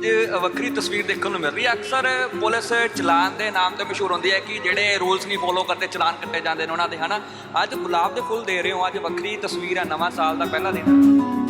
ਅੱਜ ਵੱਖਰੀ ਤਸਵੀਰ ਦੇਖਣ ਨੂੰ ਮਿਲ ਰਹੀ ਹੈ। ਅਕਸਰ ਪੁਲਿਸ ਚਲਾਨ ਦੇ ਨਾਮ ਤੇ ਮਸ਼ਹੂਰ ਹੁੰਦੀ ਹੈ ਕਿ ਜਿਹੜੇ ਰੂਲਸ ਨਹੀਂ ਫੋਲੋ ਕਰਦੇ, ਚਲਾਨ ਕੱਟੇ ਜਾਂਦੇ ਨੇ ਉਹਨਾਂ ਦੇ, ਹਨਾ? ਅੱਜ ਗੁਲਾਬ ਦੇ ਫੁੱਲ ਦੇ ਰਹੇ ਹੋ, ਅੱਜ ਵੱਖਰੀ ਤਸਵੀਰ ਹੈ, ਨਵਾਂ ਸਾਲ ਦਾ ਪਹਿਲਾ ਦਿਨ।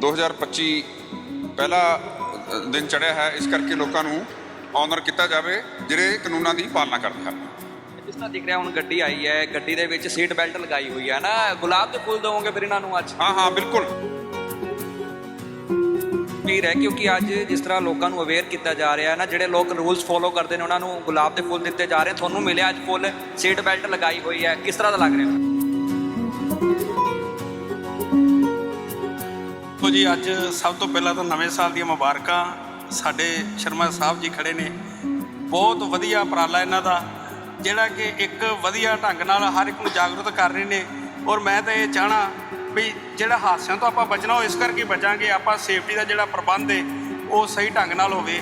2025 ਪਹਿਲਾ ਦਿਨ ਚੜਿਆ ਹੈ ਇਸ ਕਰਕੇ ਲੋਕਾਂ ਨੂੰ ਆਨਰ ਕੀਤਾ ਜਾਵੇ ਜਿਹੜੇ ਕਾਨੂੰਨਾਂ ਦੀ ਪਾਲਣਾ ਕਰਦੇ ਹਨ। ਜਿਸ ਤਰ੍ਹਾਂ ਦਿਖ ਰਿਹਾ ਹੁਣ ਗੱਡੀ ਆਈ ਹੈ ਗੱਡੀ ਦੇ ਵਿੱਚ ਸੀਟ ਬੈਲਟ ਲਗਾਈ ਹੋਈ ਹੈ ਨਾ? ਗੁਲਾਬ ਦੇ ਫੁੱਲ ਦੇਵੋਗੇ ਫਿਰ ਇਹਨਾਂ ਨੂੰ ਅੱਜ? ਹਾਂ ਹਾਂ ਬਿਲਕੁਲ। ਵੀਰ ਹੈ ਕਿਉਂਕਿ ਅੱਜ ਜਿਸ ਤਰ੍ਹਾਂ ਲੋਕਾਂ ਨੂੰ ਅਵੇਅਰ ਕੀਤਾ ਜਾ ਰਿਹਾ ਹੈ ਨਾ ਜਿਹੜੇ ਲੋਕ ਰੂਲਸ ਫੋਲੋ ਕਰਦੇ ਨੇ ਉਹਨਾਂ ਨੂੰ ਗੁਲਾਬ ਦੇ ਫੁੱਲ ਦਿੱਤੇ ਜਾ ਰਹੇ। ਤੁਹਾਨੂੰ ਮਿਲਿਆ ਅੱਜ ਫੁੱਲ ਸੀਟ ਬੈਲਟ ਲਗਾਈ ਹੋਈ ਹੈ। ਕਿਸ ਤਰ੍ਹਾਂ ਦਾ ਲੱਗ ਰਿਹਾ? ਦੇਖੋ ਜੀ, ਅੱਜ ਸਭ ਤੋਂ ਪਹਿਲਾਂ ਤਾਂ ਨਵੇਂ ਸਾਲ ਦੀਆਂ ਮੁਬਾਰਕਾਂ ਸਾਡੇ ਸ਼ਰਮਾ ਸਾਹਿਬ ਜੀ ਖੜੇ ਨੇ। ਬਹੁਤ ਵਧੀਆ ਉਪਰਾਲਾ ਇਹਨਾਂ ਦਾ, ਜਿਹੜਾ ਕਿ ਇੱਕ ਵਧੀਆ ਢੰਗ ਨਾਲ ਹਰ ਇੱਕ ਨੂੰ ਜਾਗਰੂਕ ਕਰ ਰਹੇ ਨੇ। ਔਰ ਮੈਂ ਤਾਂ ਇਹ ਚਾਹਣਾ ਵੀ ਜਿਹੜਾ ਹਾਦਸਿਆਂ ਤੋਂ ਆਪਾਂ ਬਚਣਾ, ਉਹ ਇਸ ਕਰਕੇ ਬਚਾਂਗੇ, ਆਪਾਂ ਸੇਫਟੀ ਦਾ ਜਿਹੜਾ ਪ੍ਰਬੰਧ ਹੈ ਉਹ ਸਹੀ ਢੰਗ ਨਾਲ ਹੋਵੇ।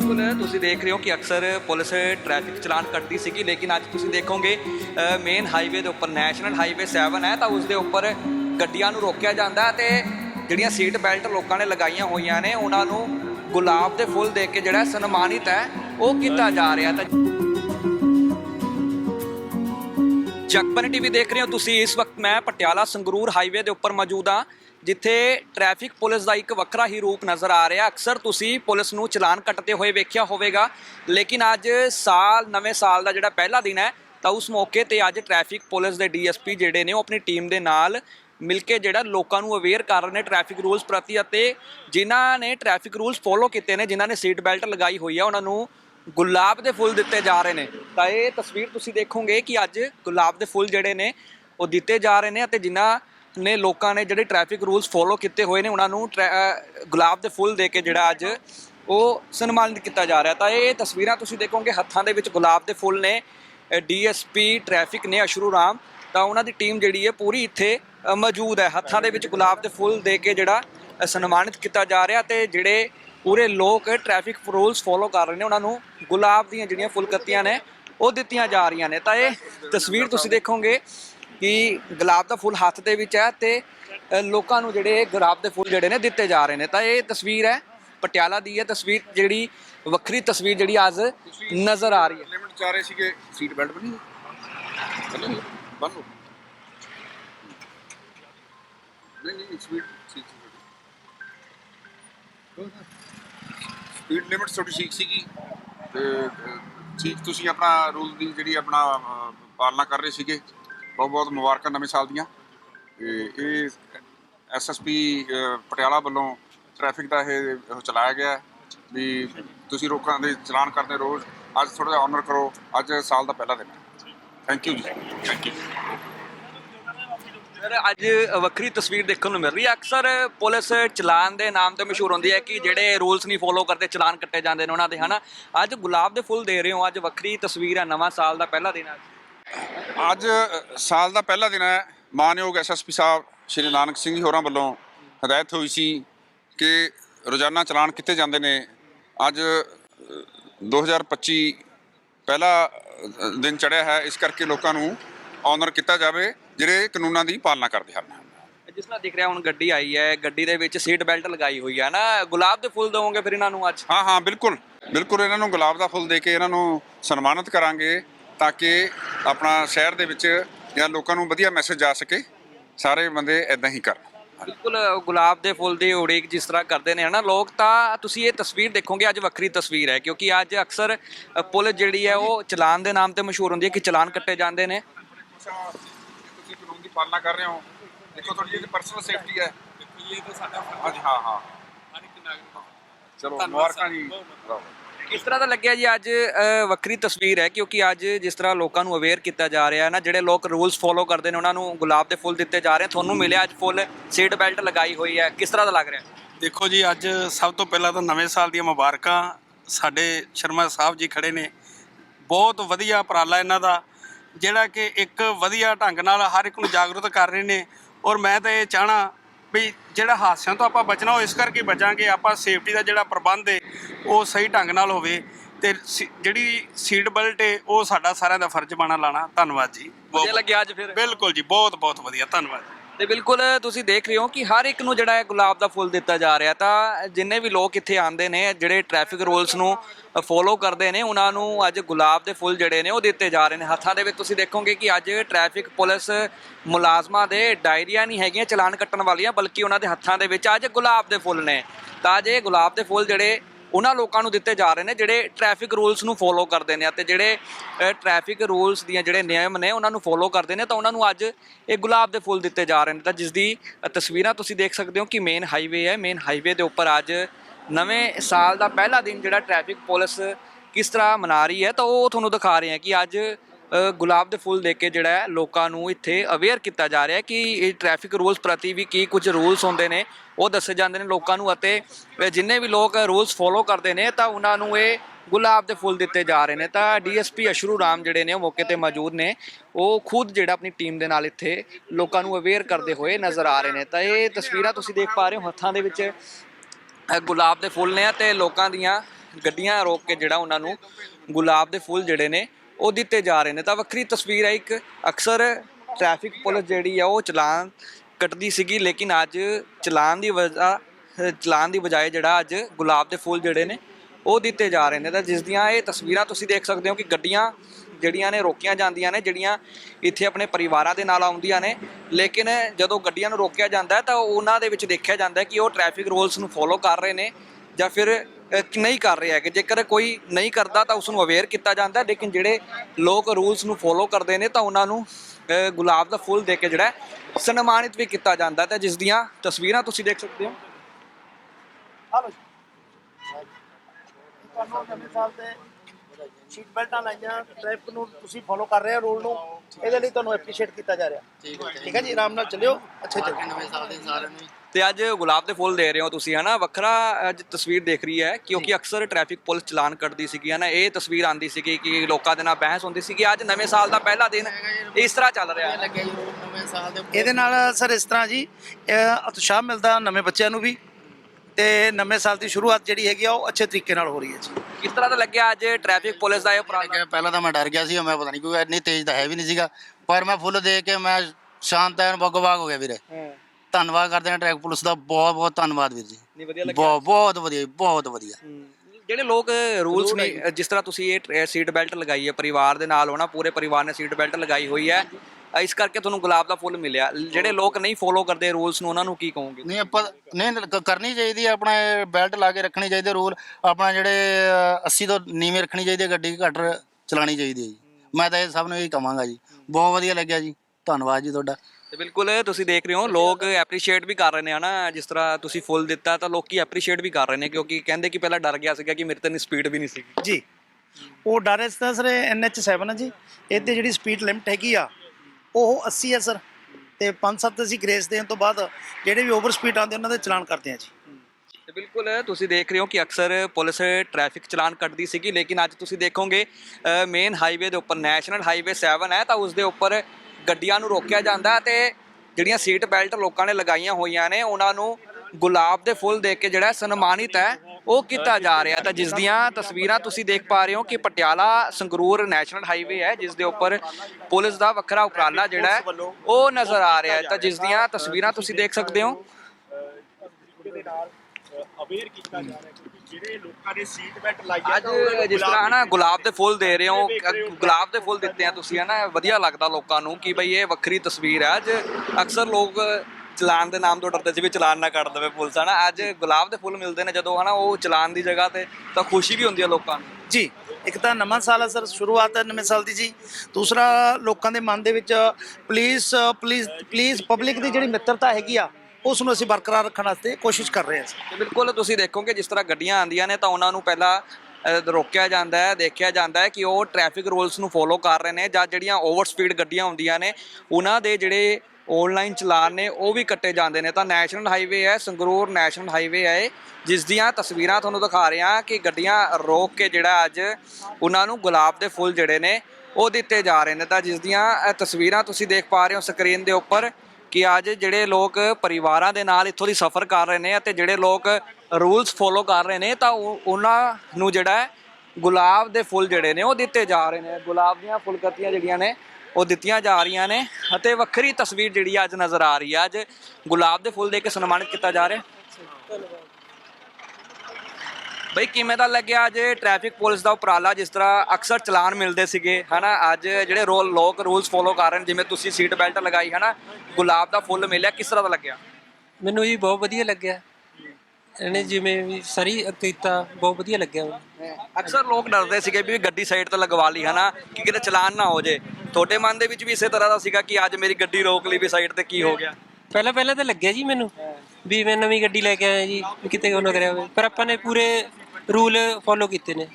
ਹੁਣ ਤੁਸੀਂ ਦੇਖ ਰਹੇ ਹੋ ਕਿ ਅਕਸਰ ਪੁਲਿਸ ਟ੍ਰੈਫਿਕ ਚਲਾਨ ਕੱਟਦੀ ਸੀਗੀ, ਲੇਕਿਨ ਅੱਜ ਤੁਸੀਂ ਦੇਖੋਗੇ ਮੇਨ ਹਾਈਵੇ ਦੇ ਉੱਪਰ ਨੈਸ਼ਨਲ ਹਾਈਵੇ 7 ਹੈ, ਤਾਂ ਉਸ ਦੇ ਉੱਪਰ ਗੱਡੀਆਂ ਨੂੰ ਰੋਕਿਆ ਜਾਂਦਾ ਹੈ ਤੇ ਜਿਹੜੀਆਂ ਸੀਟ ਬੈਲਟ ਲੋਕਾਂ ਨੇ ਲਗਾਈਆਂ ਹੋਈਆਂ ਨੇ, ਉਹਨਾਂ ਨੂੰ ਗੁਲਾਬ ਦੇ ਫੁੱਲ ਦੇ ਕੇ ਜਿਹੜਾ ਸਨਮਾਨਿਤ ਹੈ, ਉਹ ਕੀਤਾ ਜਾ ਰਿਹਾ ਤਾਂ ਜਗਬਨੀ ਟੀਵੀ ਦੇਖ ਰਹੇ ਹੋ ਤੁਸੀਂ। ਇਸ ਵਕਤ ਮੈਂ ਪਟਿਆਲਾ ਸੰਗਰੂਰ ਹਾਈਵੇ ਦੇ ਉੱਪਰ ਮੌਜੂਦ ਹਾਂ, ਜਿੱਥੇ ਟ੍ਰੈਫਿਕ ਪੁਲਿਸ ਦਾ ਇੱਕ ਵੱਖਰਾ ਹੀ ਰੂਪ ਨਜ਼ਰ ਆ ਰਿਹਾ। ਅਕਸਰ ਤੁਸੀਂ ਪੁਲਿਸ ਨੂੰ ਚਲਾਨ ਕੱਟਦੇ ਹੋਏ ਵੇਖਿਆ ਹੋਵੇਗਾ, ਲੇਕਿਨ ਅੱਜ ਸਾਲ, ਨਵੇਂ ਸਾਲ ਦਾ ਜਿਹੜਾ ਪਹਿਲਾ ਦਿਨ ਹੈ, ਤਾਂ ਉਸ ਮੌਕੇ ਤੇ ਅੱਜ ਟ੍ਰੈਫਿਕ ਪੁਲਿਸ ਦੇ ਡੀਐਸਪੀ ਜਿਹੜੇ ਨੇ, ਉਹ ਆਪਣੀ ਟੀਮ ਦੇ ਨਾਲ ਮਿਲ ਕੇ ਜਿਹੜਾ ਲੋਕਾਂ ਨੂੰ ਅਵੇਅਰ ਕਰ ਰਹੇ ਨੇ ਟ੍ਰੈਫਿਕ ਰੂਲਸ ਪ੍ਰਤੀ ਅਤੇ ਜਿਨ੍ਹਾਂ ਨੇ ਟ੍ਰੈਫਿਕ ਰੂਲਸ ਫੋਲੋ ਕੀਤੇ ਨੇ, ਜਿਨ੍ਹਾਂ ਨੇ ਸੀਟ ਬੈਲਟ ਲਗਾਈ ਹੋਈ ਹੈ ਉਹਨਾਂ ਨੂੰ ਗੁਲਾਬ ਦੇ ਫੁੱਲ ਦਿੱਤੇ ਜਾ ਰਹੇ ਨੇ। ਤਾਂ ਇਹ ਤਸਵੀਰ ਤੁਸੀਂ ਦੇਖੋਗੇ ਕਿ ਅੱਜ ਗੁਲਾਬ ਦੇ ਫੁੱਲ ਜਿਹੜੇ ਨੇ, ਉਹ ਦਿੱਤੇ ਜਾ ਰਹੇ ਨੇ ਅਤੇ ਜਿਨ੍ਹਾਂ ਨੇ ਲੋਕਾਂ ਨੇ ਜਿਹੜੇ ਟ੍ਰੈਫਿਕ ਰੂਲਸ ਫੋਲੋ ਕੀਤੇ ਹੋਏ ਨੇ, ਉਹਨਾਂ ਨੂੰ ਟਰੈ- ਗੁਲਾਬ ਦੇ ਫੁੱਲ ਦੇ ਕੇ ਜਿਹੜਾ ਅੱਜ ਉਹ ਸਨਮਾਨਿਤ ਕੀਤਾ ਜਾ ਰਿਹਾ। ਤਾਂ ਇਹ ਤਸਵੀਰਾਂ ਤੁਸੀਂ ਦੇਖੋਗੇ, ਹੱਥਾਂ ਦੇ ਵਿੱਚ ਗੁਲਾਬ ਦੇ ਫੁੱਲ ਨੇ ਡੀਐਸਪੀ ਟ੍ਰੈਫਿਕ ਨੇ ਅਸ਼ਰੂ ਰਾਮ। ਤਾਂ ਉਹਨਾਂ ਦੀ ਟੀਮ ਜਿਹੜੀ ਹੈ ਪੂਰੀ ਇੱਥੇ ਮੌਜੂਦ ਹੈ। ਹੱਥਾਂ ਦੇ ਵਿੱਚ ਗੁਲਾਬ ਦੇ ਫੁੱਲ ਦੇ ਕੇ ਜਿਹੜਾ ਸਨਮਾਨਿਤ ਕੀਤਾ ਜਾ ਰਿਹਾ ਤੇ ਜਿਹੜੇ ਪੂਰੇ ਲੋਕ ਟ੍ਰੈਫਿਕ ਰੂਲਸ ਫੋਲੋ ਕਰ ਰਹੇ ਨੇ ਉਹਨਾਂ ਨੂੰ ਗੁਲਾਬ ਦੀਆਂ ਜਿਹੜੀਆਂ ਫੁੱਲ ਕੱਤੀਆਂ ਨੇ ਉਹ ਦਿੱਤੀਆਂ ਜਾ ਰਹੀਆਂ ਨੇ। ਤਾਂ ਇਹ ਤਸਵੀਰ ਤੁਸੀਂ ਦੇਖੋਗੇ ਕਿ ਗੁਲਾਬ ਦਾ ਫੁੱਲ ਹੱਥ ਦੇ ਵਿੱਚ ਹੈ ਤੇ ਲੋਕਾਂ ਨੂੰ ਜਿਹੜੇ ਗੁਲਾਬ ਦੇ ਫੁੱਲ ਜਿਹੜੇ ਨੇ ਦਿੱਤੇ ਜਾ ਰਹੇ ਨੇ। ਤਾਂ ਇਹ ਤਸਵੀਰ ਹੈ ਪਟਿਆਲਾ ਦੀ ਹੈ ਤਸਵੀਰ ਜਿਹੜੀ ਵੱਖਰੀ ਤਸਵੀਰ ਜਿਹੜੀ ਅੱਜ ਨਜ਼ਰ ਆ ਰਹੀ ਹੈ। ਲਿਮਟ ਚਾਹ ਰਹੇ ਸੀਗੇ ਸੀਟ ਬੈਲਟ ਬਣੀ ਬੰਨੋ ਨਹੀਂ ਨਹੀਂ ਸਪੀਡ ਠੀਕ ਸਪੀਡ ਲਿਮਟ ਥੋੜੀ ਠੀਕ ਸੀਗੀ। ਤੇ ਠੀਕ ਤੁਸੀਂ ਆਪਣਾ ਰੂਲ ਦੀ ਜਿਹੜੀ ਆਪਣਾ ਪਾਲਣਾ ਕਰ ਰਹੇ ਸੀਗੇ। ਬਹੁਤ ਬਹੁਤ ਮੁਬਾਰਕਾਂ ਨਵੇਂ ਸਾਲ ਦੀਆਂ। ਤੇ ਇਹ ਐਸਐਸਪੀ ਪਟਿਆਲਾ ਵੱਲੋਂ ਟ੍ਰੈਫਿਕ ਦਾ ਇਹ ਚਲਾਇਆ ਗਿਆ। ਵੀ ਤੁਸੀਂ ਰੋਕਾਂ ਦੇ ਚਲਾਨ ਕਰਦੇ ਰੋਜ਼ ਅੱਜ ਥੋੜਾ ਜਿਹਾ ਆਨਰ ਕਰੋ। ਅੱਜ ਸਾਲ ਦਾ ਪਹਿਲਾ ਦਿਨ। Thank you ji. Thank you sir ਅੱਜ ਵੱਖਰੀ ਤਸਵੀਰ ਦੇਖਣ ਨੂੰ ਮਿਲ ਰਹੀ ਹੈ। ਅਕਸਰ ਪੁਲਿਸ ਚਲਾਨ ਦੇ ਨਾਮ ਤੇ ਮਸ਼ਹੂਰ ਹੁੰਦੀ ਹੈ ਕਿ ਜਿਹੜੇ ਰੂਲਸ ਨਹੀਂ ਫੋਲੋ ਕਰਦੇ ਚਲਾਨ ਕੱਟੇ ਜਾਂਦੇ ਨੇ ਉਹਨਾਂ ਦੇ ਹਨਾ? ਅੱਜ ਗੁਲਾਬ ਦੇ ਫੁੱਲ ਦੇ ਰਹੇ ਹੋ। ਅੱਜ ਵੱਖਰੀ ਤਸਵੀਰ ਹੈ ਨਵਾਂ ਸਾਲ ਦਾ ਪਹਿਲਾ ਦਿਨ ਹੈ। ਅੱਜ ਅੱਜ ਸਾਲ ਦਾ ਪਹਿਲਾ ਦਿਨ ਹੈ। ਮਾਨਯੋਗ ਐਸਐਸਪੀ ਸਾਹਿਬ ਸ਼੍ਰੀ ਨਾਨਕ ਸਿੰਘ ਜੀ ਹੋਰਾਂ ਵੱਲੋਂ ਹਦਾਇਤ ਹੋਈ ਸੀ ਕਿ ਰੋਜ਼ਾਨਾ ਚਲਾਨ ਕੀਤੇ ਜਾਂਦੇ ਨੇ। ਅੱਜ ਅ, 2025 ਪਹਿਲਾ ਦਿਨ ਚੜਿਆ ਹੈ। ਇਸ ਕਰਕੇ ਲੋਕਾਂ ਨੂੰ ਆਨਰ ਕੀਤਾ ਜਾਵੇ। ਜਿਹੜੇ ਕਾਨੂੰਨਾਂ ਦੀ ਪਾਲਣਾ ਕਰਦੇ ਹਨ। ਜਿਸ ਨਾਲ ਦਿਖ ਰਿਹਾ ਹੁਣ ਗੱਡੀ ਆਈ ਹੈ ਗੱਡੀ ਦੇ ਵਿੱਚ ਸੀਟ ਬੈਲਟ ਲਗਾਈ ਹੋਈ ਹੈ ਨਾ। ਗੁਲਾਬ ਦੇ ਫੁੱਲ ਦੇਵੋਗੇ ਫਿਰ ਇਹਨਾਂ ਨੂੰ ਅੱਜ? ਹਾਂ ਹਾਂ ਬਿਲਕੁਲ। ਬਿਲਕੁਲ ਇਹਨਾਂ ਨੂੰ ਗੁਲਾਬ ਦਾ ਫੁੱਲ ਦੇ ਕੇ ਇਹਨਾਂ ਨੂੰ ਸਨਮਾਨਿਤ ਕਰਾਂਗੇ ਤਾਂ ਕਿ ਆਪਣਾ ਸ਼ਹਿਰ ਦੇ ਵਿੱਚ ਜਾਂ ਲੋਕਾਂ ਨੂੰ ਵਧੀਆ ਮੈਸੇਜ ਜਾ ਸਕੇ। ਸਾਰੇ ਬੰਦੇ ਇਦਾਂ ਹੀ ਕਰਨ। ਬਿਲਕੁਲ ਗੁਲਾਬ ਦੇ ਫੁੱਲ ਦੀ ਉਡੀਕ ਜਿਸ ਤਰ੍ਹਾਂ ਕਰਦੇ ਨੇ ਹਨਾ ਲੋਕ ਤਾਂ ਤੁਸੀਂ ਇਹ ਤਸਵੀਰ ਦੇਖੋਗੇ ਅੱਜ ਵੱਖਰੀ ਤਸਵੀਰ ਹੈ। ਕਿਉਂਕਿ ਅੱਜ ਅਕਸਰ ਅ, ਪੁਲਿਸ ਜਿਹੜੀ ਹੈ ਉਹ ਚਲਾਨ ਦੇ ਨਾਮ ਤੇ ਮਸ਼ਹੂਰ ਹੁੰਦੀ ਹੈ ਕਿ ਚਲਾਨ ਕੱਟੇ ਜਾਂਦੇ ਨੇ। ਪਾਲਣਾ ਕਰ ਰਹੇ ਹੋ? ਦੇਖੋ ਤੁਹਾਡੀ ਜਿਹੜੀ ਪਰਸਨਲ ਸੇਫਟੀ ਹੈ। ਇਹ ਤਾਂ ਸਾਡਾ ਹਾਂਜੀ ਹਾਂ ਹਾਂ। ਚਲੋ ਮੁਬਾਰਕਾਂ ਜੀ। ਕਿਸ ਤਰ੍ਹਾਂ ਦਾ ਲੱਗਿਆ ਜੀ ਅੱਜ ਵੱਖਰੀ ਤਸਵੀਰ ਹੈ ਕਿਉਂਕਿ ਅੱਜ ਜਿਸ ਤਰ੍ਹਾਂ ਲੋਕਾਂ ਨੂੰ ਅਵੇਅਰ ਕੀਤਾ ਜਾ ਰਿਹਾ ਹੈ ਨਾ ਜਿਹੜੇ ਲੋਕ ਰੂਲਸ ਫੋਲੋ ਕਰਦੇ ਨੇ ਉਹਨਾਂ ਨੂੰ ਗੁਲਾਬ ਦੇ ਫੁੱਲ ਦਿੱਤੇ ਜਾ ਰਹੇ ਤੁਹਾਨੂੰ ਮਿਲਿਆ ਅੱਜ ਫੁੱਲ ਸੀਟ ਬੈਲਟ ਲਗਾਈ ਹੋਈ ਹੈ ਕਿਸ ਤਰ੍ਹਾਂ ਦਾ ਲੱਗ ਰਿਹਾ? ਦੇਖੋ ਜੀ ਅੱਜ ਸਭ ਤੋਂ ਪਹਿਲਾਂ ਤਾਂ ਨਵੇਂ ਸਾਲ ਦੀਆਂ ਮੁਬਾਰਕਾਂ ਸਾਡੇ ਸ਼ਰਮਾ ਸਾਹਿਬ ਜੀ ਖੜੇ ਨੇ। ਬਹੁਤ ਵਧੀਆ ਉਪਰਾਲਾ ਇਹਨਾਂ ਦਾ ਜਿਹੜਾ ਕਿ ਇੱਕ ਵਧੀਆ ਢੰਗ ਨਾਲ ਹਰ ਇੱਕ ਨੂੰ ਜਾਗਰੂਕ ਕਰ ਰਹੇ ਨੇ ਔਰ ਮੈਂ ਤਾਂ ਇਹ ਚਾਹਣਾ ਵੀ ਜਿਹੜਾ ਹਾਦਸਿਆਂ ਤੋਂ ਆਪਾਂ ਬਚਣਾ ਉਹ ਇਸ ਕਰਕੇ ਬਚਾਂਗੇ ਆਪਾਂ ਸੇਫਟੀ ਦਾ ਜਿਹੜਾ ਪ੍ਰਬੰਧ ਹੈ ਉਹ ਸਹੀ ਢੰਗ ਨਾਲ ਹੋਵੇ ਤੇ ਜਿਹੜੀ ਸੀਟ ਬੈਲਟ ਹੈ ਉਹ ਸਾਡਾ ਸਾਰਿਆਂ ਦਾ ਫਰਜ਼ ਬਣਾ ਲਾਣਾ ਧੰਨਵਾਦ ਜੀ। ਬਹੁਤ- ਵਧੀਆ ਲੱਗਿਆ ਅੱਜ ਫਿਰ। ਬਿਲਕੁਲ ਜੀ ਬਹੁਤ ਬਹੁਤ ਵਧੀਆ। ਧੰਨਵਾਦ। ਤੇ ਬਿਲਕੁਲ ਤੁਸੀਂ ਦੇਖ ਰਹੇ ਹੋ ਕਿ ਹਰ ਇੱਕ ਨੂੰ ਜਿਹੜਾ ਹੈ ਗੁਲਾਬ ਦਾ ਫੁੱਲ ਦਿੱਤਾ ਜਾ ਰਿਹਾ ਤਾਂ ਜਿੰਨੇ ਵੀ ਲੋਕ ਇੱਥੇ ਆਉਂਦੇ ਨੇ, ਜਿਹੜੇ ਟ੍ਰੈਫਿਕ ਰੂਲਸ ਨੂੰ ਫੋਲੋ ਕਰਦੇ ਨੇ, ਉਹਨਾਂ ਨੂੰ ਅੱਜ ਗੁਲਾਬ ਦੇ ਫੁੱਲ ਜਿਹੜੇ ਨੇ ਉਹ ਦਿੱਤੇ ਜਾ ਰਹੇ ਨੇ। ਹੱਥਾਂ ਦੇ ਵਿੱਚ ਤੁਸੀਂ ਦੇਖੋਗੇ ਕਿ ਅੱਜ ਟ੍ਰੈਫਿਕ ਪੁਲਿਸ ਮੁਲਾਜ਼ਮਾਂ ਦੇ ਡਾਇਰੀਆਂ ਨਹੀਂ ਹੈਗੀਆਂ ਚਲਾਨ ਕੱਟਣ ਵਾਲੀਆਂ, ਬਲਕਿ ਉਹਨਾਂ ਦੇ ਹੱਥਾਂ ਦੇ ਵਿੱਚ ਅੱਜ ਗੁਲਾਬ ਦੇ ਫੁੱਲ ਨੇ। ਤਾਂ ਅੱਜ ਇਹ ਗੁਲਾਬ ਦੇ ਫੁੱਲ ਜਿਹੜੇ ਉਹਨਾਂ ਲੋਕਾਂ ਨੂੰ ਦਿੱਤੇ ਜਾ ਰਹੇ ਨੇ ਜਿਹੜੇ ਟ੍ਰੈਫਿਕ ਰੂਲਸ ਨੂੰ ਫੋਲੋ ਕਰਦੇ ਨੇ ਅਤੇ ਜਿਹੜੇ ਟ੍ਰੈਫਿਕ ਰੂਲਸ ਦੀਆਂ ਜਿਹੜੇ ਨਿਯਮ ਨੇ ਉਹਨਾਂ ਨੂੰ ਫੋਲੋ ਕਰਦੇ ਨੇ ਤਾਂ ਉਹਨਾਂ ਨੂੰ ਅੱਜ ਇਹ ਗੁਲਾਬ ਦੇ ਫੁੱਲ ਦਿੱਤੇ ਜਾ ਰਹੇ ਨੇ। ਤਾਂ ਜਿਸ ਦੀ ਤਸਵੀਰਾਂ ਤੁਸੀਂ ਦੇਖ ਸਕਦੇ ਹੋ ਕਿ ਮੇਨ ਹਾਈਵੇ ਹੈ ਮੇਨ ਹਾਈਵੇ ਦੇ ਉੱਪਰ ਅੱਜ ਨਵੇਂ ਸਾਲ ਦਾ ਪਹਿਲਾ ਦਿਨ ਜਿਹੜਾ ਟ੍ਰੈਫਿਕ ਪੁਲਿਸ ਕਿਸ ਤਰ੍ਹਾਂ ਮਨਾ ਰਹੀ ਹੈ ਤਾਂ ਉਹ ਤੁਹਾਨੂੰ ਦਿਖਾ ਰਹੇ ਹਾਂ ਕਿ ਅੱਜ ਗੁਲਾਬ ਦੇ ਫੁੱਲ ਦੇ ਕੇ ਜਿਹੜਾ ਹੈ ਲੋਕਾਂ ਨੂੰ ਇੱਥੇ ਅਵੇਅਰ ਕੀਤਾ ਜਾ ਰਿਹਾ ਹੈ ਕਿ ਇਹ ਟ੍ਰੈਫਿਕ ਰੂਲਸ ਪ੍ਰਤੀ ਵੀ ਕੀ ਕੁਝ ਰੂਲਸ ਹੁੰਦੇ ਨੇ, ਉਹ ਦੱਸੇ ਜਾਂਦੇ ਨੇ ਲੋਕਾਂ ਨੂੰ ਅਤੇ ਜਿੰਨੇ ਵੀ ਲੋਕ ਰੂਲਸ ਫੋਲੋ ਕਰਦੇ ਨੇ ਤਾਂ ਉਹਨਾਂ ਨੂੰ ਇਹ ਗੁਲਾਬ ਦੇ ਫੁੱਲ ਦਿੱਤੇ ਜਾ ਰਹੇ ਨੇ। ਤਾਂ ਡੀਐਸਪੀ ਅਸ਼ਰੂ ਰਾਮ ਜਿਹੜੇ ਨੇ ਉਹ ਮੌਕੇ ਤੇ ਮੌਜੂਦ ਨੇ। ਉਹ ਖੁਦ ਜਿਹੜਾ ਆਪਣੀ ਟੀਮ ਦੇ ਨਾਲ ਇੱਥੇ ਲੋਕਾਂ ਨੂੰ ਅਵੇਅਰ ਕਰਦੇ ਹੋਏ ਨਜ਼ਰ ਆ ਰਹੇ ਨੇ। ਤਾਂ ਇਹ ਤਸਵੀਰਾਂ ਤੁਸੀਂ ਦੇਖ ਪਾ ਰਹੇ ਹੋ, ਹੱਥਾਂ ਦੇ ਵਿੱਚ ਗੁਲਾਬ ਦੇ ਫੁੱਲ ਨੇ ਤੇ ਲੋਕਾਂ ਦੀਆਂ ਗੱਡੀਆਂ ਰੋਕ ਕੇ ਜਿਹੜਾ ਉਹਨਾਂ ਨੂੰ ਗੁਲਾਬ ਦੇ ਫੁੱਲ ਜਿਹੜੇ ਨੇ ਉਹ ਦਿੱਤੇ ਜਾ ਰਹੇ ਨੇ। ਤਾਂ ਵੱਖਰੀ ਤਸਵੀਰ ਹੈ ਇੱਕ ਅਕਸਰ ਟ੍ਰੈਫਿਕ ਪੁਲਿਸ ਜਿਹੜੀ ਆ ਉਹ ਚਲਾਨ ਕੱਟਦੀ ਸੀਗੀ ਲੇਕਿਨ ਅੱਜ ਚਲਾਨ ਦੀ ਵਜ੍ਹਾ ਅ, ਚਲਾਨ ਦੀ ਬਜਾਏ ਜਿਹੜਾ ਅੱਜ ਗੁਲਾਬ ਦੇ ਫੁੱਲ ਜਿਹੜੇ ਨੇ ਉਹ ਦਿੱਤੇ ਜਾ ਰਹੇ ਨੇ। ਤਾਂ ਜਿਸ ਦੀਆਂ ਇਹ ਤਸਵੀਰਾਂ ਤੁਸੀਂ ਦੇਖ ਸਕਦੇ ਹੋ ਕਿ ਗੱਡੀਆਂ ਜਿਹੜੀਆਂ ਨੇ ਰੋਕੀਆਂ ਜਾਂਦੀਆਂ ਨੇ ਜਿਹੜੀਆਂ ਇੱਥੇ ਆਪਣੇ ਪਰਿਵਾਰਾਂ ਦੇ ਨਾਲ ਆਉਂਦੀਆਂ ਨੇ। ਲੇਕਿਨ ਜਦੋਂ ਗੱਡੀਆਂ ਨੂੰ ਰੋਕਿਆ ਜਾਂਦਾ ਹੈ ਤਾਂ ਉਹਨਾਂ ਦੇ ਵਿੱਚ ਦੇਖਿਆ ਜਾਂਦਾ ਹੈ ਕਿ ਉਹ ਟ੍ਰੈਫਿਕ ਰੂਲਸ ਨੂੰ ਫੋਲੋ ਕਰ ਰਹੇ ਨੇ। ਜਾਂ ਫਿਰ ਕਿ ਨਹੀਂ ਕਰ ਰਹੇ ਹੈਗੇ। ਜੇਕਰ ਕੋਈ ਨਹੀਂ ਕਰਦਾ ਤਾਂ ਉਸ ਨੂੰ ਅਵੇਅਰ ਕੀਤਾ ਜਾਂਦਾ ਹੈ, ਲੇਕਿਨ ਜਿਹੜੇ ਲੋਕ ਰੂਲਸ ਨੂੰ ਫੋਲੋ ਕਰਦੇ ਨੇ ਤਾਂ ਉਹਨਾਂ ਨੂੰ ਗੁਲਾਬ ਦਾ ਫੁੱਲ ਦੇ ਕੇ ਜਿਹੜਾ ਹੈ, ਸਨਮਾਨਿਤ ਵੀ ਕੀਤਾ ਜਾਂਦਾ ਹੈ। ਤਾਂ ਜਿਸ ਦੀਆਂ ਤਸਵੀਰਾਂ ਤੁਸੀਂ ਦੇਖ ਸਕਦੇ ਹੋ। ਤੁਹਾਨੂੰ ਨਵੇਂ ਸਾਲ ਤੇ ਸੀਟ ਬੈਲਟਾਂ ਲਾਈਆਂ ਟ੍ਰੈਫਿਕ ਨੂੰ ਤੁਸੀਂ ਫੋਲੋ ਕਰ ਰਹੇ ਹੋ ਰੂਲ ਨੂੰ। ਇਹਦੇ ਲਈ ਤੁਹਾਨੂੰ ਐਪਰੀਸ਼ੀਏਟ ਕੀਤਾ ਜਾ ਰਿਹਾ। ਠੀਕ ਹੈ ਜੀ ਆਰਾਮ ਨਾਲ ਚੱਲਿਓ। ਅੱਛੇ ਚੱਲਿਓ ਨਵੇਂ ਸਾਲ ਦੇ ਸਾਰਿਆਂ ਨੂੰ ਤੇ ਅੱਜ ਗੁਲਾਬ ਦੇ ਫੁੱਲ ਦੇ ਰਹੇ ਹੋ ਤੁਸੀਂ ਹਨਾ? ਵੱਖਰਾ ਅੱਜ ਤਸਵੀਰ ਦੇਖ ਰਹੀ ਹੈ ਕਿਉਂਕਿ ਅਕਸਰ ਟ੍ਰੈਫਿਕ ਪੁਲਿਸ ਚਲਾਨ ਕੱਟਦੀ ਸੀਗੀ ਹਨਾ? ਇਹ ਤਸਵੀਰ ਆਂਦੀ ਸੀਗੀ ਕਿ ਲੋਕਾਂ ਦੇ ਨਾਲ ਬਹਿਸ ਹੁੰਦੀ ਸੀਗੀ। ਅੱਜ ਨਵੇਂ ਸਾਲ ਦਾ ਪਹਿਲਾ ਦਿਨ ਇਸ ਤਰ੍ਹਾਂ ਚੱਲ ਰਿਹਾ ਹੈ। ਲੱਗਿਆ ਜੀ ਨਵੇਂ ਸਾਲ ਦੇ ਇਹਦੇ ਨਾਲ ਸਰ ਇਸ ਤਰ੍ਹਾਂ ਜੀ ਉਤਸ਼ਾਹ ਮਿਲਦਾ ਨਵੇਂ ਬੱਚਿਆਂ ਨੂੰ ਵੀ ਤੇ ਨਵੇਂ ਸਾਲ ਦੀ ਸ਼ੁਰੂਆਤ ਜਿਹੜੀ ਹੈਗੀ ਆ ਉਹ ਅੱਛੇ ਤਰੀਕੇ ਨਾਲ ਹੋ ਰਹੀ ਹੈ ਜੀ। ਕਿਸ ਤਰ੍ਹਾਂ ਦਾ ਲੱਗਿਆ ਅੱਜ ਟ੍ਰੈਫਿਕ ਪੁਲਿਸ ਦਾ ਇਹ ਉਪਰਾਲਾ? ਪਹਿਲਾਂ ਤਾਂ ਮੈਂ ਡਰ ਗਿਆ ਸੀ ਮੈਂ ਪਤਾ ਨਹੀਂ ਕਿਉਂਕਿ ਇੰਨੀ ਤੇਜ਼ ਤਾਂ ਹੈ ਵੀ ਨਹੀਂ ਸੀਗਾ। ਪਰ ਮੈਂ ਫੁੱਲ ਦੇਖ ਕੇ ਮੈਂ ਸ਼ਾਂਤ ਐਨ ਬਗਵਾਗ ਹੋ ਗਿਆ ਵੀਰੇ। ਧੰਨਵਾਦ ਕਰਦੇ ਹਾਂ ਟਰੈਕ ਪੁਲਿਸ ਦਾ ਬਹੁਤ ਬਹੁਤ ਧੰਨਵਾਦ ਵੀਰ ਜੀ। ਨਹੀਂ ਵਧੀਆ ਲੱਗਿਆ। ਬਹੁਤ ਬਹੁਤ ਵਧੀਆ ਜੀ, ਬਹੁਤ ਵਧੀਆ। ਜਿਹੜੇ ਲੋਕ ਰੂਲਸ ਨਹੀਂ ਜਿਸ ਤਰ੍ਹਾਂ ਤੁਸੀਂ ਇਹ ਸੀਟ ਬੈਲਟ ਲਗਾਈ ਹੈ ਪਰਿਵਾਰ ਦੇ ਨਾਲ ਹੋਣਾ ਪੂਰੇ ਪਰਿਵਾਰ ਨੇ ਸੀਟ ਬੈਲਟ ਲਗਾਈ ਹੋਈ ਹੈ। ਅ, ਇਸ ਕਰਕੇ ਤੁਹਾਨੂੰ ਗੁਲਾਬ ਦਾ ਫੁੱਲ ਮਿਲਿਆ। ਜਿਹੜੇ ਲੋਕ ਨਹੀਂ ਫੋਲੋ ਕਰਦੇ ਰੂਲਸ ਨੂੰ ਉਹਨਾਂ ਨੂੰ ਕੀ ਕਹੋਗੇ? ਨਹੀਂ ਆਪਾਂ ਨਹੀਂ ਕ- ਕਰਨੀ ਚਾਹੀਦੀ ਹੈ ਆਪਣਾ ਬੈਲਟ ਲਾ ਕੇ ਰੱਖਣੀ ਚਾਹੀਦੀ ਰੂਲ। ਆਪਣਾ ਜਿਹੜੇ ਅ, 80 ਤੋਂ ਨੀਵੇਂ ਰੱਖਣੀ ਚਾਹੀਦੀ ਹੈ ਗੱਡੀ ਘੱਟ ਚਲਾਣੀ ਚਾਹੀਦੀ ਹੈ ਜੀ। ਮੈਂ ਤਾਂ ਇਹ ਸਭ ਨੂੰ ਇਹੀ ਕਹਾਂਗਾ ਜੀ। ਬਹੁਤ ਵਧੀਆ ਲੱਗਿਆ ਜੀ। ਧੰਨਵਾਦ ਜੀ ਤੁਹਾਡਾ। ਤੇ ਬਿਲਕੁਲ ਤੁਸੀਂ ਦੇਖ ਰਹੇ ਹੋ ਲੋਕ ਐਪਰੀਸ਼ੀਏਟ ਵੀ ਕਰ ਰਹੇ ਨੇ ਹਨਾ? ਜਿਸ ਤਰ੍ਹਾਂ ਤੁਸੀਂ ਫੁੱਲ ਦਿੱਤਾ ਤਾਂ ਲੋਕੀ ਐਪਰੀਸ਼ੀਏਟ ਵੀ ਕਰ ਰਹੇ ਨੇ ਕਿਉਂਕਿ ਕਹਿੰਦੇ ਕਿ ਪਹਿਲਾਂ ਡਰ ਗਿਆ ਸੀਗਾ ਕਿ ਮੇਰੇ ਤੇ ਸਪੀਡ ਵੀ ਨਹੀਂ ਸੀਗੀ। ਜੀ ਉਹ ਡਰ ਇਸ ਤਰ੍ਹਾਂ ਸਰ NH7 ਹੈ ਜੀ ਇਹਦੇ ਜਿਹੜੀ ਸਪੀਡ ਲਿਮਟ ਹੈਗੀ ਆ ਉਹ 80 ਹੈ ਸਰ ਤੇ 5-7 ਅਸੀਂ ਗ੍ਰੇਸ ਦੇਣ ਤੋਂ ਬਾਅਦ ਜਿਹੜੇ ਵੀ ਓਵਰ ਸਪੀਡ ਆਉਂਦੇ ਉਹਨਾਂ ਦੇ ਚਲਾਨ ਕਰਦੇ ਆ ਜੀ। ਤੇ ਬਿਲਕੁਲ ਤੁਸੀਂ ਦੇਖ ਰਹੇ ਹੋ ਕਿ ਅਕਸਰ ਪੁਲਿਸ ਟ੍ਰੈਫਿਕ ਚਲਾਨ ਕੱਟਦੀ ਸੀਗੀ ਲੇਕਿਨ ਅੱਜ ਤੁਸੀਂ ਦੇਖੋਗੇ ਮੇਨ ਹਾਈਵੇ ਦੇ ਉੱਪਰ ਨੈਸ਼ਨਲ ਹਾਈਵੇ 7 ਹੈ ਤਾਂ ਉਸ ਦੇ ਉੱਪਰ ਗੱਡੀਆਂ ਨੂੰ ਰੋਕਿਆ ਜਾਂਦਾ ਤੇ ਜਿਹੜੀਆਂ ਸੀਟ ਬੈਲਟ ਲੋਕਾਂ ਨੇ ਲਗਾਈਆਂ ਹੋਈਆਂ ਨੇ, ਉਹਨਾਂ ਨੂੰ ਗੁਲਾਬ ਦੇ ਫੁੱਲ ਦੇ ਕੇ ਜਿਹੜਾ ਸਨਮਾਨਿਤ ਹੈ, ਉਹ ਕੀਤਾ ਜਾ ਰਿਹਾ ਤਾਂ ਜਿਸ ਦੀਆਂ ਤਸਵੀਰਾਂ ਤੁਸੀਂ ਦੇਖ ਪਾ ਰਹੇ ਹੋ ਕਿ ਪਟਿਆਲਾ ਸੰਗਰੂਰ ਨੈਸ਼ਨਲ ਹਾਈਵੇ ਹੈ, ਜਿਸ ਦੇ ਉੱਪਰ ਪੁਲਿਸ ਦਾ ਵੱਖਰਾ ਉਪਰਾਲਾ ਜਿਹੜਾ ਹੈ, ਉਹ ਨਜ਼ਰ ਆ ਰਿਹਾ ਹੈ। ਤਾਂ ਜਿਸ ਦੀਆਂ ਤਸਵੀਰਾਂ ਤੁਸੀਂ ਦੇਖ ਸਕਦੇ ਹੋ। ਅੱਜ ਜਿਸ ਤਰ੍ਹਾਂ ਹਨਾ ਗੁਲਾਬ ਦੇ ਫੁੱਲ ਦੇ ਰਹੇ ਹੋ ਗੁਲਾਬ ਦੇ ਫੁੱਲ ਦਿੱਤੇ ਆ ਤੁਸੀਂ ਹਨਾ ਵਧੀਆ ਲੱਗਦਾ ਲੋਕਾਂ ਨੂੰ ਕਿ ਬਈ ਇਹ ਵੱਖਰੀ ਤਸਵੀਰ ਹੈ। ਅੱਜ ਅਕਸਰ ਲੋਕ ਚਲਾਨ ਦੇ ਨਾਮ ਤੋਂ ਡਰਦੇ ਸੀ ਵੀ ਚਲਾਨ ਨਾ ਕੱਟ ਦੇਵੇ ਪੁਲਿਸ ਹਨਾ। ਅੱਜ ਗੁਲਾਬ ਦੇ ਫੁੱਲ ਮਿਲਦੇ ਨੇ ਜਦੋਂ ਹਨਾ ਉਹ ਚਲਾਨ ਦੀ ਜਗ੍ਹਾ ਤੇ ਤਾਂ ਖੁਸ਼ੀ ਵੀ ਹੁੰਦੀ ਹੈ ਲੋਕਾਂ ਨੂੰ। ਜੀ ਇੱਕ ਤਾਂ ਨਵਾਂ ਸਾਲ ਹੈ ਸਰ ਸ਼ੁਰੂਆਤ ਹੈ ਨਵੇਂ ਸਾਲ ਦੀ ਜੀ। ਦੂਸਰਾ ਲੋਕਾਂ ਦੇ ਮਨ ਦੇ ਵਿੱਚ ਪੁਲਿਸ ਪੁਲਿਸ ਪੁਲਿਸ ਪਬਲਿਕ ਦੀ ਜਿਹੜੀ ਮਿੱਤਰਤਾ ਹੈਗੀ ਆ ਉਸ ਨੂੰ ਅਸੀਂ ਬਰਕਰਾਰ ਰੱਖਣ ਵਾਸਤੇ ਕੋਸ਼ਿਸ਼ ਕਰ ਰਹੇ ਹਾਂ ਤੇ ਬਿਲਕੁਲ ਤੁਸੀਂ ਦੇਖੋਗੇ ਜਿਸ ਤਰ੍ਹਾਂ ਗੱਡੀਆਂ ਆਉਂਦੀਆਂ ਨੇ ਤਾਂ ਉਹਨਾਂ ਨੂੰ ਪਹਿਲਾਂ ਅ, ਰੋਕਿਆ ਜਾਂਦਾ ਹੈ ਦੇਖਿਆ ਜਾਂਦਾ ਹੈ ਕਿ ਉਹ ਟ੍ਰੈਫਿਕ ਰੂਲਸ ਨੂੰ ਫੋਲੋ ਕਰ ਰਹੇ ਨੇ ਜਾਂ ਜਿਹੜੀਆਂ ਓਵਰ ਸਪੀਡ ਗੱਡੀਆਂ ਹੁੰਦੀਆਂ ਨੇ ਉਹਨਾਂ ਦੇ ਜਿਹੜੇ ਆਨਲਾਈਨ ਚਲਾਨ ਨੇ ਉਹ ਵੀ ਕੱਟੇ ਜਾਂਦੇ ਨੇ। ਤਾਂ ਨੈਸ਼ਨਲ ਹਾਈਵੇ ਹੈ ਸੰਗਰੂਰ ਨੈਸ਼ਨਲ ਹਾਈਵੇ ਹੈ ਇਹ, ਜਿਸ ਦੀਆਂ ਤਸਵੀਰਾਂ ਤੁਹਾਨੂੰ ਦਿਖਾ ਰਿਹਾ ਕਿ ਗੱਡੀਆਂ ਰੋਕ ਕੇ ਜਿਹੜਾ ਅੱਜ ਉਹਨਾਂ ਨੂੰ ਗੁਲਾਬ ਦੇ ਫੁੱਲ ਜਿਹੜੇ ਨੇ ਉਹ ਦਿੱਤੇ ਜਾ ਰਹੇ ਨੇ। ਤਾਂ ਜਿਸ ਦੀਆਂ ਇਹ ਤਸਵੀਰਾਂ ਤੁਸੀਂ ਦੇਖ ਪਾ ਰਹੇ ਹੋ ਸਕਰੀਨ ਦੇ ਉੱਪਰ ਕਿ ਅੱਜ ਜਿਹੜੇ ਲੋਕ ਪਰਿਵਾਰਾਂ ਦੇ ਨਾਲ ਇੱਥੋਂ ਦੀ ਸਫ਼ਰ ਕਰ ਰਹੇ ਨੇ ਅਤੇ ਜਿਹੜੇ ਲੋਕ ਰੂਲਸ ਫੋਲੋ ਕਰ ਰਹੇ ਨੇ, ਤਾਂ ਉਹ- ਉਹਨਾਂ ਨੂੰ ਜਿਹੜਾ ਗੁਲਾਬ ਦੇ ਫੁੱਲ ਜਿਹੜੇ ਨੇ ਉਹ ਦਿੱਤੇ ਜਾ ਰਹੇ ਨੇ। ਗੁਲਾਬ ਦੀਆਂ ਫੁੱਲਕਤੀਆਂ ਜਿਹੜੀਆਂ ਨੇ, ਉਹ ਦਿੱਤੀਆਂ ਜਾ ਰਹੀਆਂ ਨੇ ਅਤੇ ਵੱਖਰੀ ਤਸਵੀਰ ਜਿਹੜੀ ਅੱਜ ਨਜ਼ਰ ਆ ਰਹੀ ਹੈ। ਅੱਜ ਗੁਲਾਬ ਦੇ ਫੁੱਲ ਦੇ ਕੇ ਸਨਮਾਨਿਤ ਕੀਤਾ ਜਾ ਰਿਹਾ ਧੰਨਵਾਦ। ਬਈ ਕਿਵੇਂ ਦਾ ਲੱਗਿਆ ਅੱਜ ਟ੍ਰੈਫਿਕ ਪੁਲਿਸ ਦਾ ਉਪਰਾਲਾ ਜਿਸ ਤਰ੍ਹਾਂ ਅਕਸਰ ਚਲਾਨ ਮਿਲਦੇ ਸੀਗੇ ਹਨਾ? ਅੱਜ ਜਿਹੜੇ ਰੋਲ ਲੋਕ ਰੂਲਸ ਫੋਲੋ ਕਰ ਰਹੇ ਨੇ ਜਿਵੇਂ ਤੁਸੀਂ ਸੀਟ ਬੈਲਟ ਲਗਾਈ ਹਨਾ? ਗੁਲਾਬ ਦਾ ਫੁੱਲ ਮਿਲਿਆ ਕਿਸ ਤਰ੍ਹਾਂ ਦਾ ਲੱਗਿਆ? ਮੈਨੂੰ ਜੀ ਬਹੁਤ ਵਧੀਆ ਲੱਗਿਆ। ਇਹਨੇ ਜਿਵੇਂ ਵੀ ਸਰੀ ਕੀਤਾ ਬਹੁਤ ਵਧੀਆ ਲੱਗਿਆ ਮੈਨੂੰ। ਅਕਸਰ ਲੋਕ ਡਰਦੇ ਸੀਗੇ ਵੀ ਗੱਡੀ ਸਾਈਡ ਤੇ ਲਗਵਾ ਲਈ ਹਨਾ? ਕਿ ਕਿਤੇ ਚਲਾਨ ਨਾ ਹੋ ਜੇ। ਤੁਹਾਡੇ ਮਨ ਦੇ ਵਿੱਚ ਵੀ ਇਸੇ ਤਰ੍ਹਾਂ ਦਾ ਸੀਗਾ ਕਿ ਅੱਜ ਮੇਰੀ ਗੱਡੀ ਰੋਕ ਲਈ ਵੀ ਸਾਈਡ ਤੇ ਕੀ ਹੋ ਗਿਆ? ਪਹਿਲਾਂ ਪਹਿਲਾਂ ਤਾਂ ਲੱਗਿਆ ਜੀ ਮੈਨੂੰ। ਵੀ ਮੈਂ ਨਵੀਂ ਗੱਡੀ ਲੈ ਕੇ ਆਇਆ ਜੀ ਕਿਤੇ ਨਾ ਕਰਿਆ ਹੋਵੇ। ਪਰ ਆਪਾਂ ਨੇ ਪੂਰੇ ਰੂਲ ਫੋਲੋ ਕੀਤੇ ਨੇ।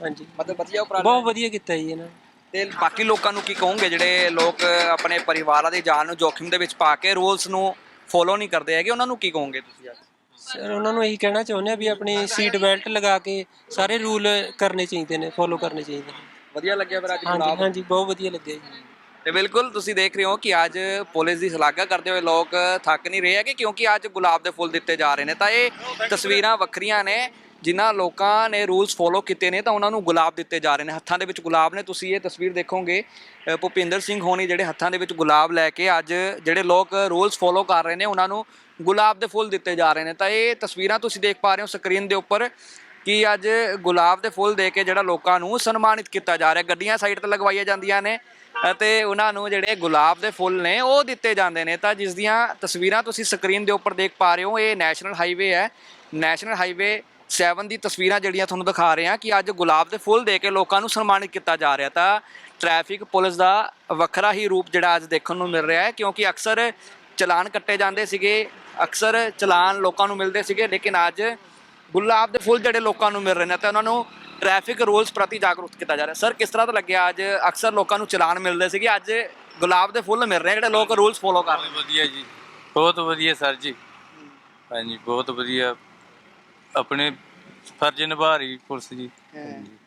ਹਾਂਜੀ। ਮਤਲਬ ਵਧੀਆ ਉਪਰਾਲਾ ਬਹੁਤ ਵਧੀਆ ਕੀਤਾ ਜੀ ਇਹਨਾਂ। ਤੇ ਬਾਕੀ ਲੋਕਾਂ ਨੂੰ ਕੀ ਕਹੋਗੇ ਜਿਹੜੇ ਲੋਕ ਆਪਣੇ ਪਰਿਵਾਰਾਂ ਦੀ ਜਾਨ ਨੂੰ ਜੋਖਿਮ ਦੇ ਵਿੱਚ ਪਾ ਕੇ ਰੂਲਸ ਨੂੰ ਫੋਲੋ ਨਹੀਂ ਕਰਦੇ ਹੈਗੇ ਉਹਨਾਂ ਨੂੰ ਕੀ ਕਹੋਗੇ ਤੁਸੀਂ ਅੱਜ? ਸਰ ਉਹਨਾਂ ਨੂੰ ਇਹੀ ਕਹਿਣਾ ਚਾਹੁੰਦੇ ਆ ਵੀ ਆਪਣੀ ਸੀਟ ਬੈਲਟ ਲਗਾ ਕੇ ਸਾਰੇ ਰੂਲ ਕਰਨੇ ਚਾਹੀਦੇ ਨੇ ਫੋਲੋ ਕਰਨੇ ਚਾਹੀਦੇ ਨੇ। ਵਧੀਆ ਲੱਗਿਆ ਫਿਰ ਅੱਜ ਹਾਂਜੀ ਬਹੁਤ ਵਧੀਆ ਲੱਗਿਆ ਜੀ। ਤੇ ਬਿਲਕੁਲ ਤੁਸੀਂ ਦੇਖ ਰਹੇ ਹੋ ਕਿ ਅੱਜ ਪੁਲਿਸ ਦੀ ਸ਼ਲਾਘਾ ਕਰਦੇ ਹੋਏ ਲੋਕ ਥੱਕ ਨਹੀਂ ਰਹੇ ਹੈਗੇ ਕਿਉਂਕਿ ਅੱਜ ਗੁਲਾਬ ਦੇ ਫੁੱਲ ਦਿੱਤੇ ਜਾ ਰਹੇ ਨੇ। ਤਾਂ ਇਹ ਤਸਵੀਰਾਂ ਵੱਖਰੀਆਂ ਨੇ ਜਿਨ੍ਹਾਂ ਲੋਕਾਂ ਨੇ ਰੂਲਸ ਫੋਲੋ ਕੀਤੇ ਨੇ ਤਾਂ ਉਹਨਾਂ ਨੂੰ ਗੁਲਾਬ ਦਿੱਤੇ ਜਾ ਰਹੇ ਨੇ। ਹੱਥਾਂ ਦੇ ਵਿੱਚ ਗੁਲਾਬ ਨੇ। ਤੁਸੀਂ ਇਹ ਤਸਵੀਰ ਦੇਖੋਗੇ ਭੁਪਿੰਦਰ ਸਿੰਘ ਹੋਣੀ ਜਿਹੜੇ ਹੱਥਾਂ ਦੇ ਵਿੱਚ ਗੁਲਾਬ ਲੈ ਕੇ ਅੱਜ ਜਿਹੜੇ ਲੋਕ ਰੂਲਸ ਫੋਲੋ ਕਰ ਰਹੇ ਨੇ, ਉਹਨਾਂ ਨੂੰ ਗੁਲਾਬ ਦੇ ਫੁੱਲ ਦਿੱਤੇ ਜਾ ਰਹੇ ਨੇ। ਤਾਂ ਇਹ ਤਸਵੀਰਾਂ ਤੁਸੀਂ ਦੇਖ ਪਾ ਰਹੇ ਹੋ ਸਕਰੀਨ ਦੇ ਉੱਪਰ ਕਿ ਅੱਜ ਗੁਲਾਬ ਦੇ ਫੁੱਲ ਦੇ ਕੇ ਜਿਹੜਾ ਲੋਕਾਂ ਨੂੰ ਸਨਮਾਨਿਤ ਕੀਤਾ ਜਾ ਰਿਹਾ। ਗੱਡੀਆਂ ਸਾਈਡ ਤੇ ਲਗਵਾਈਆਂ ਜਾਂਦੀਆਂ ਨੇ। ਅਤੇ ਉਹਨਾਂ ਨੂੰ ਜਿਹੜੇ ਗੁਲਾਬ ਦੇ ਫੁੱਲ ਨੇ, ਉਹ ਦਿੱਤੇ ਜਾਂਦੇ ਨੇ। ਤਾਂ ਜਿਸ ਦੀਆਂ ਤਸਵੀਰਾਂ ਤੁਸੀਂ ਸਕਰੀਨ ਦੇ ਉੱਪਰ ਦੇਖ ਪਾ ਰਹੇ ਹੋ, ਇਹ ਨੈਸ਼ਨਲ ਹਾਈਵੇ ਹੈ। ਨੈਸ਼ਨਲ ਹਾਈਵੇ 7 ਦੀ ਤਸਵੀਰਾਂ ਜਿਹੜੀਆਂ ਤੁਹਾਨੂੰ ਦਿਖਾ ਰਹੇ ਹਾਂ ਕਿ ਅੱਜ ਗੁਲਾਬ ਦੇ ਫੁੱਲ ਦੇ ਕੇ ਲੋਕਾਂ ਨੂੰ ਸਨਮਾਨਿਤ ਕੀਤਾ ਜਾ ਰਿਹਾ। ਤਾਂ ਟ੍ਰੈਫਿਕ ਪੁਲਿਸ ਦਾ ਵੱਖਰਾ ਹੀ ਰੂਪ ਜਿਹੜਾ ਅੱਜ ਦੇਖਣ ਨੂੰ ਮਿਲ ਰਿਹਾ ਹੈ, ਕਿਉਂਕਿ ਅਕਸਰ ਚਲਾਨ ਕੱਟੇ ਜਾਂਦੇ ਸੀਗੇ, ਅਕਸਰ ਚਲਾਨ ਲੋਕਾਂ ਨੂੰ ਮਿਲਦੇ ਸੀਗੇ, ਲੇਕਿਨ ਅੱਜ ਗੁਲਾਬ ਦੇ ਫੁੱਲ ਜਿਹੜੇ ਲੋਕਾਂ ਨੂੰ ਮਿਲ ਰਹੇ ਨੇ, ਤੇ ਉਹਨਾਂ ਨੂੰ ਟ੍ਰੈਫਿਕ ਰੂਲਸ ਪ੍ਰਤੀ ਜਾਗਰੂਕ ਕੀਤਾ ਜਾ ਰਿਹਾ। ਸਰ ਕਿਸ ਤਰ੍ਹਾਂ ਦਾ ਲੱਗਿਆ ਅੱਜ? ਅਕਸਰ ਲੋਕਾਂ ਨੂੰ ਚਲਾਨ ਮਿਲਦੇ ਸੀਗੇ ਅੱਜ ਗੁਲਾਬ ਦੇ ਫੁੱਲ ਮਿਲ ਰਹੇ ਜਿਹੜੇ ਲੋਕ ਰੂਲਸ ਫੋਲੋ ਕਰ ਰਹੇ ਵਧੀਆ ਜੀ। ਬਹੁਤ ਵਧੀਆ ਸਰ ਜੀ। ਹਾਂਜੀ ਬਹੁਤ ਵਧੀਆ। ਆਪਣੇ ਫਰਜ਼ ਨਿਭਾ ਰਹੀ ਪੁਲਿਸ ਜੀ। ਹਾਂਜੀ।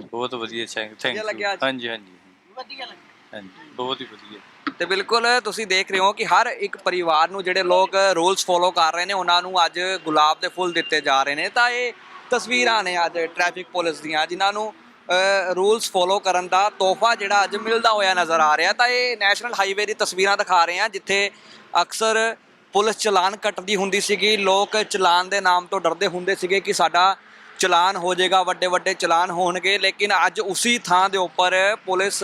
ਬਹੁਤ ਵਧੀਆ ਥੈਂਕ ਵਧੀਆ ਲੱਗਿਆ ਯੂ ਅੱਜ? ਹਾਂਜੀ ਹਾਂਜੀ। ਵਧੀਆ ਹਾਂਜੀ ਬਹੁਤ ਹੀ ਵਧੀਆ। ਤੇ ਬਿਲਕੁਲ ਤੁਸੀਂ ਦੇਖ ਰਹੇ ਹੋ ਕਿ ਹਰ ਇੱਕ ਪਰਿਵਾਰ ਨੂੰ ਜਿਹੜੇ ਲੋਕ ਰੂਲਸ ਫੋਲੋ ਕਰ ਰਹੇ ਨੇ ਉਹਨਾਂ ਨੂੰ ਅੱਜ ਗੁਲਾਬ ਦੇ ਫੁੱਲ ਦਿੱਤੇ ਜਾ ਰਹੇ ਨੇ। ਤਾਂ ਇਹ ਤਸਵੀਰਾਂ ਨੇ ਅੱਜ ਟ੍ਰੈਫਿਕ ਪੁਲਿਸ ਦੀਆਂ, ਜਿਨ੍ਹਾਂ ਨੂੰ ਰੂਲਸ ਫੋਲੋ ਕਰਨ ਦਾ ਤੋਹਫਾ ਜਿਹੜਾ ਅੱਜ ਮਿਲਦਾ ਹੋਇਆ ਨਜ਼ਰ ਆ ਰਿਹਾ। ਤਾਂ ਇਹ ਨੈਸ਼ਨਲ ਹਾਈਵੇ ਦੀ ਤਸਵੀਰਾਂ ਦਿਖਾ ਰਹੇ ਹਾਂ, ਜਿੱਥੇ ਅਕਸਰ ਪੁਲਿਸ ਚਲਾਨ ਕੱਟਦੀ ਹੁੰਦੀ ਸੀਗੀ। ਲੋਕ ਚਲਾਨ ਦੇ ਨਾਮ ਤੋਂ ਡਰਦੇ ਹੁੰਦੇ ਸੀਗੇ ਕਿ ਸਾਡਾ ਚਲਾਨ ਹੋ ਜਾਏਗਾ ਵੱਡੇ ਵੱਡੇ ਚਲਾਨ ਹੋਣਗੇ। ਲੇਕਿਨ ਅੱਜ ਉਸੇ ਥਾਂ ਦੇ ਉੱਪਰ ਪੁਲਿਸ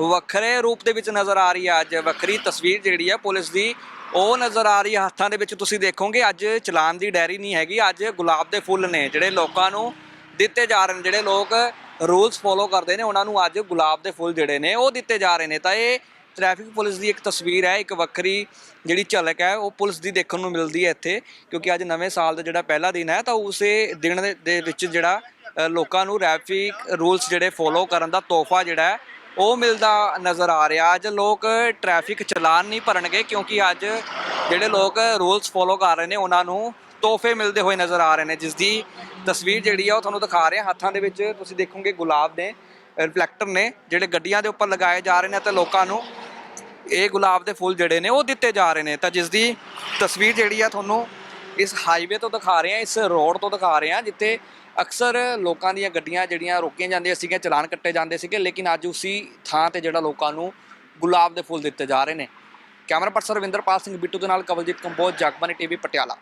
ਵੱਖਰੇ ਰੂਪ ਦੇ ਵਿੱਚ ਨਜ਼ਰ ਆ ਰਹੀ ਹੈ। ਅੱਜ ਵੱਖਰੀ ਤਸਵੀਰ ਜਿਹੜੀ ਹੈ ਪੁਲਿਸ ਦੀ ਉਹ ਨਜ਼ਰ ਆ ਰਹੀ ਹੈ, ਹੱਥਾਂ ਦੇ ਵਿੱਚ ਤੁਸੀਂ ਦੇਖੋਗੇ, ਅੱਜ ਚਲਾਨ ਦੀ ਡੈਰੀ ਨਹੀਂ ਹੈਗੀ, ਅੱਜ ਗੁਲਾਬ ਦੇ ਫੁੱਲ ਨੇ, ਜਿਹੜੇ ਲੋਕਾਂ ਨੂੰ ਦਿੱਤੇ ਜਾ ਰਹੇ ਨੇ, ਜਿਹੜੇ ਲੋਕ ਰੂਲਸ ਫੋਲੋ ਕਰਦੇ ਨੇ, ਉਹਨਾਂ ਨੂੰ ਅੱਜ ਗੁਲਾਬ ਦੇ ਫੁੱਲ ਜਿਹੜੇ ਨੇ, ਉਹ ਦਿੱਤੇ ਜਾ ਰਹੇ ਨੇ। ਤਾਂ ਇਹ ਟ੍ਰੈਫਿਕ ਪੁਲਿਸ ਦੀ ਇੱਕ ਤਸਵੀਰ ਹੈ, ਇੱਕ ਵੱਖਰੀ ਜਿਹੜੀ ਝਲਕ ਹੈ, ਉਹ ਪੁਲਿਸ ਦੀ ਦੇਖਣ ਨੂੰ ਮਿਲਦੀ ਹੈ ਇੱਥੇ, ਕਿਉਂਕਿ ਅੱਜ ਨਵੇਂ ਸਾਲ ਦਾ ਜਿਹੜਾ ਪਹਿਲਾ ਦਿਨ ਹੈ, ਤਾਂ ਉਸੇ ਦਿਨ ਦੇ- ਵਿੱਚ ਜਿਹੜਾ ਲੋਕਾਂ ਨੂੰ ਟ੍ਰੈਫਿਕ ਰੂਲਸ ਜਿਹੜੇ ਫੋਲੋ ਕਰਨ ਦਾ ਤੋਹਫਾ ਜਿਹੜਾ ਉਹ ਮਿਲਦਾ ਨਜ਼ਰ ਆ ਰਿਹਾ। ਅੱਜ ਲੋਕ ਟ੍ਰੈਫਿਕ ਚਲਾਨ ਨਹੀਂ ਭਰਨਗੇ ਕਿਉਂਕਿ ਅੱਜ ਜਿਹੜੇ ਲੋਕ ਰੂਲਸ ਫੋਲੋ ਕਰ ਰਹੇ ਨੇ, ਉਹਨਾਂ ਨੂੰ ਤੋਹਫੇ ਮਿਲਦੇ ਹੋਏ ਨਜ਼ਰ ਆ ਰਹੇ ਨੇ। ਜਿਸ ਦੀ ਤਸਵੀਰ ਜਿਹੜੀ ਆ, ਉਹ ਤੁਹਾਨੂੰ ਦਿਖਾ ਰਹੇ ਹਾਂ। ਹੱਥਾਂ ਦੇ ਵਿੱਚ ਤੁਸੀਂ ਦੇਖੋਗੇ ਗੁਲਾਬ ਨੇ ਰਿਫਲੈਕਟਰ ਨੇ, ਜਿਹੜੇ ਗੱਡੀਆਂ ਦੇ ਉੱਪਰ ਲਗਾਏ ਜਾ ਰਹੇ ਨੇ ਤੇ ਲੋਕਾਂ ਨੂੰ ਇਹ ਗੁਲਾਬ ਦੇ ਫੁੱਲ ਜਿਹੜੇ ਨੇ, ਉਹ ਦਿੱਤੇ ਜਾ ਰਹੇ ਨੇ। ਤਾਂ ਜਿਸ ਦੀ ਤਸਵੀਰ ਜਿਹੜੀ ਆ, ਤੁਹਾਨੂੰ ਇਸ ਹਾਈਵੇ ਤੋਂ ਦਿਖਾ ਰਹੇ ਹਾਂ, ਇਸ ਰੋਡ ਤੋਂ ਦਿਖਾ ਰਹੇ ਹਾਂ, ਜਿੱਥੇ ਅਕਸਰ ਲੋਕਾਂ ਦੀਆਂ ਗੱਡੀਆਂ ਜਿਹੜੀਆਂ ਰੋਕੀਆਂ ਜਾਂਦੀਆਂ ਸੀਗੀਆਂ, ਚਲਾਨ ਕੱਟੇ ਜਾਂਦੇ ਸੀਗੇ, ਲੇਕਿਨ ਅੱਜ ਉਸੇ ਥਾਂ ਤੇ ਜਿਹੜਾ ਲੋਕਾਂ ਨੂੰ ਗੁਲਾਬ ਦੇ ਫੁੱਲ ਦਿੱਤੇ ਜਾ ਰਹੇ ਨੇ। ਕੈਮਰਾ ਪਰਸਨ ਰਵਿੰਦਰਪਾਲ ਸਿੰਘ ਬਿੱਟੂ ਦੇ ਨਾਲ ਕਵਲਜੀਤ ਕੰਬੋਜ ਜਗਬਾਨੀ ਟੀਵੀ, ਪਟਿਆਲਾ।